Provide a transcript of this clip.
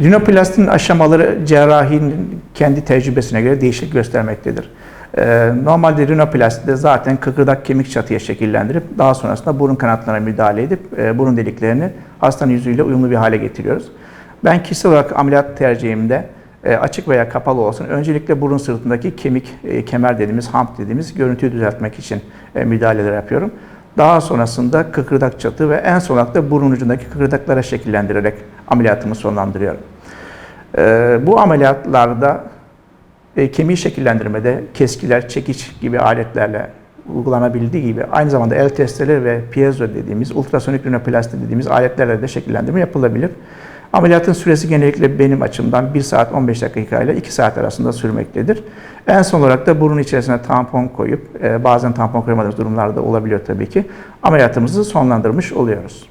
Rinoplastinin aşamaları cerrahinin kendi tecrübesine göre değişik göstermektedir. Ee, Normalde rinoplastide zaten kıkırdak kemik çatıya şekillendirip daha sonrasında burun kanatlarına müdahale edip e, burun deliklerini hastanın yüzüyle uyumlu bir hale getiriyoruz. Ben kişisel olarak ameliyat tercihimde e, açık veya kapalı olsun öncelikle burun sırtındaki kemik, e, kemer dediğimiz, hamp dediğimiz görüntüyü düzeltmek için müdahaleler yapıyorum. Daha sonrasında kıkırdak çatı ve en son olarak da burun ucundaki kıkırdaklara şekillendirerek ameliyatımı sonlandırıyorum. Ee, bu ameliyatlarda e, kemiği şekillendirmede keskiler, çekiç gibi aletlerle uygulanabildiği gibi aynı zamanda el testeleri ve piezo dediğimiz ultrasonik rinoplasti dediğimiz aletlerle de şekillendirme yapılabilir. Ameliyatın süresi genellikle benim açımdan 1 saat 15 dakika ile 2 saat arasında sürmektedir. En son olarak da burun içerisine tampon koyup e, bazen tampon koyamadığımız durumlarda olabiliyor tabii ki. Ameliyatımızı sonlandırmış oluyoruz.